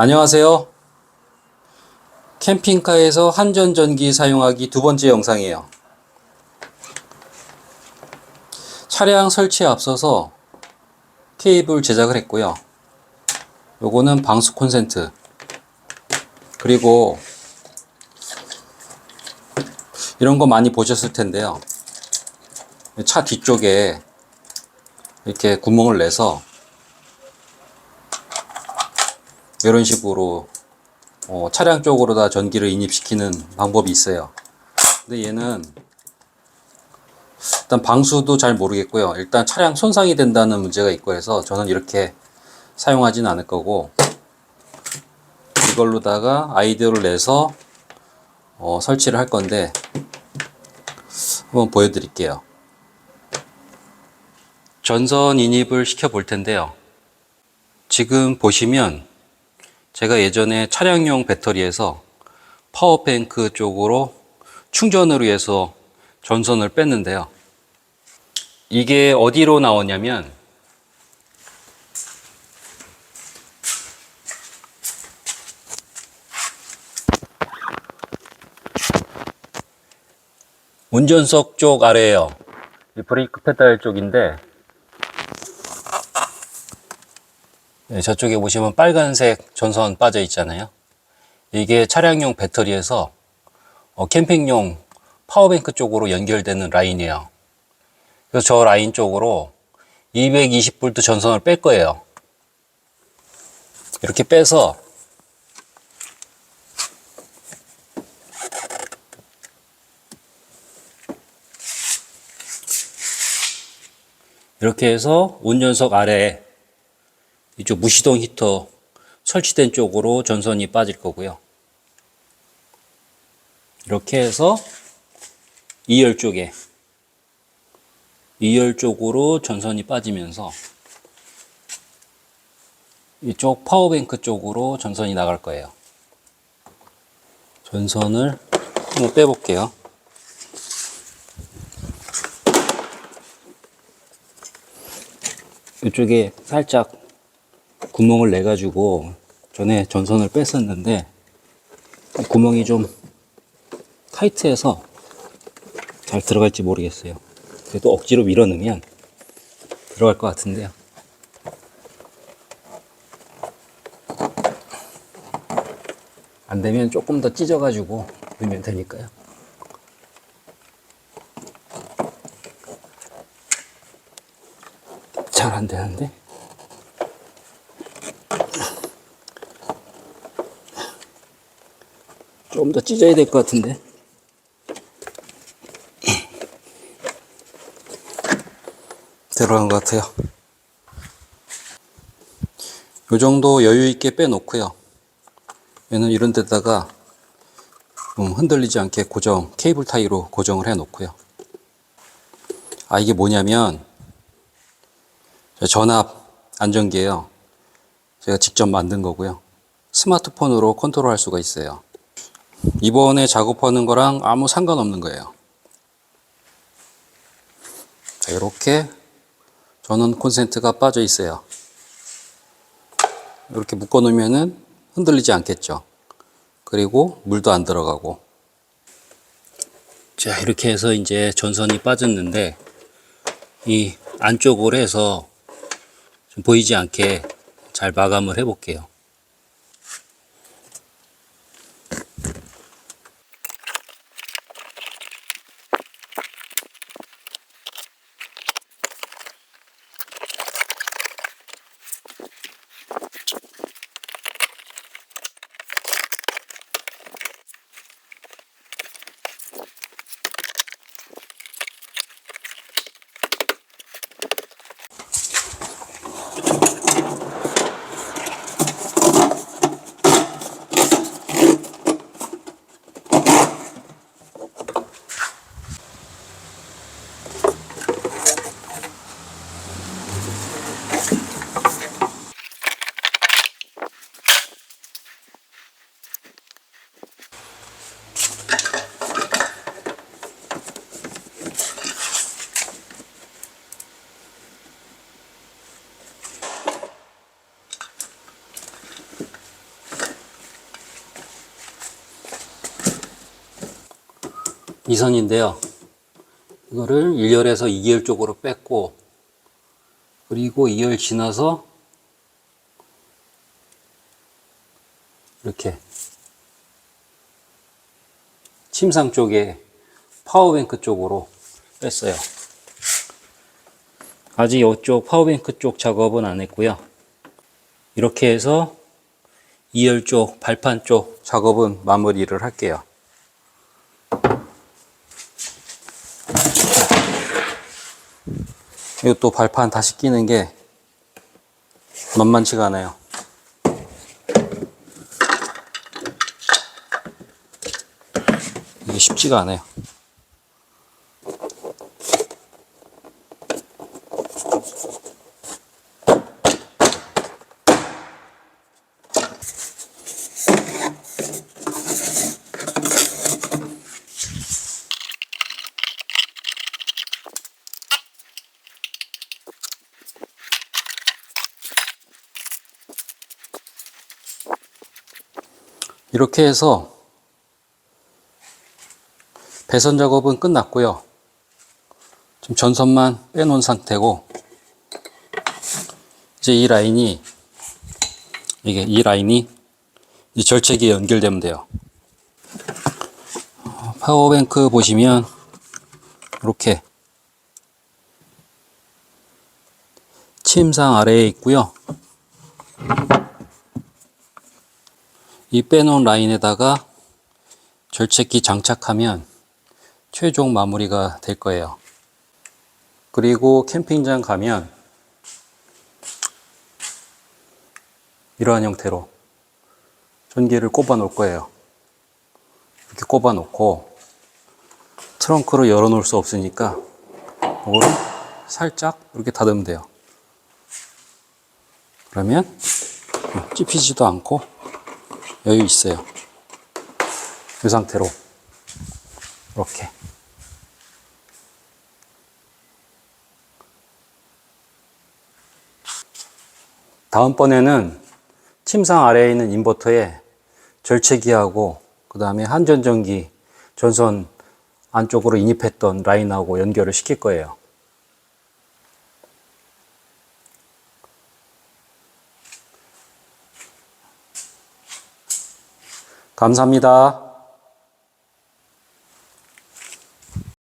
안녕하세요. 캠핑카에서 한전전기 사용하기 두 번째 영상이에요. 차량 설치에 앞서서 케이블 제작을 했고요. 요거는 방수 콘센트. 그리고 이런 거 많이 보셨을 텐데요. 차 뒤쪽에 이렇게 구멍을 내서 이런 식으로 어, 차량 쪽으로 다 전기를 인입시키는 방법이 있어요. 근데 얘는 일단 방수도 잘 모르겠고요. 일단 차량 손상이 된다는 문제가 있고 해서 저는 이렇게 사용하지는 않을 거고 이걸로다가 아이디어를 내서 어, 설치를 할 건데 한번 보여드릴게요. 전선 인입을 시켜 볼 텐데요. 지금 보시면 제가 예전에 차량용 배터리에서 파워뱅크 쪽으로 충전을 위해서 전선을 뺐는데요. 이게 어디로 나오냐면 운전석 쪽 아래에요. 이 브레이크 페달 쪽인데 저쪽에 보시면 빨간색 전선 빠져 있잖아요. 이게 차량용 배터리에서 어, 캠핑용 파워뱅크 쪽으로 연결되는 라인이에요. 그래서 저 라인 쪽으로 220V 전선을 뺄 거예요. 이렇게 빼서 이렇게 해서 운전석 아래에 이쪽 무시동 히터 설치된 쪽으로 전선이 빠질 거고요. 이렇게 해서 2열 쪽에 2열 쪽으로 전선이 빠지면서 이쪽 파워뱅크 쪽으로 전선이 나갈 거예요. 전선을 한번 빼볼게요. 이쪽에 살짝 구멍을 내 가지고 전에 전선을 뺐었는데 구멍이 좀 타이트해서 잘 들어갈지 모르겠어요. 그래도 억지로 밀어 넣으면 들어갈 것 같은데요. 안 되면 조금 더 찢어 가지고 넣으면 되니까요. 잘 안 되는데. 좀 더 찢어야 될 것 같은데. 들어간 것 같아요. 요 정도 여유 있게 빼놓고요. 얘는 이런 데다가 좀 흔들리지 않게 고정, 케이블 타이로 고정을 해 놓고요. 아, 이게 뭐냐면, 전압 안전기예요. 제가 직접 만든 거고요. 스마트폰으로 컨트롤 할 수가 있어요. 이번에 작업하는 거랑 아무 상관없는 거예요. 자, 이렇게 전원 콘센트가 빠져 있어요. 이렇게 묶어 놓으면은 흔들리지 않겠죠. 그리고 물도 안 들어가고. 자, 이렇게 해서 이제 전선이 빠졌는데 이 안쪽으로 해서 좀 보이지 않게 잘 마감을 해 볼게요. 이 선인데요. 이거를 1열에서 2열 쪽으로 뺐고, 그리고 2열 지나서 이렇게 침상 쪽에 파워뱅크 쪽으로 뺐어요. 아직 이쪽 파워뱅크 쪽 작업은 안 했고요. 이렇게 해서 2열 쪽, 발판 쪽 작업은 마무리를 할게요. 이것도 발판 다시 끼는 게 만만치가 않아요. 이게 쉽지가 않아요. 이렇게 해서 배선 작업은 끝났고요. 지금 전선만 빼놓은 상태고 이제 이 라인이 이게 이 라인이 이 절책에 연결되면 돼요. 어, 파워뱅크 보시면 이렇게 침상 아래에 있고요. 이 빼놓은 라인에다가 절책기 장착하면 최종 마무리가 될 거예요. 그리고 캠핑장 가면 이러한 형태로 전기를 꼽아 놓을 거예요. 이렇게 꼽아 놓고 트렁크로 열어 놓을 수 없으니까 이거를 살짝 이렇게 닫으면 돼요. 그러면 찝히지도 않고 여유 있어요. 이 상태로 이렇게 다음번에는 침상 아래에 있는 인버터에 절체기하고 그 다음에 한전전기 전선 안쪽으로 인입했던 라인하고 연결을 시킬 거예요. 감사합니다.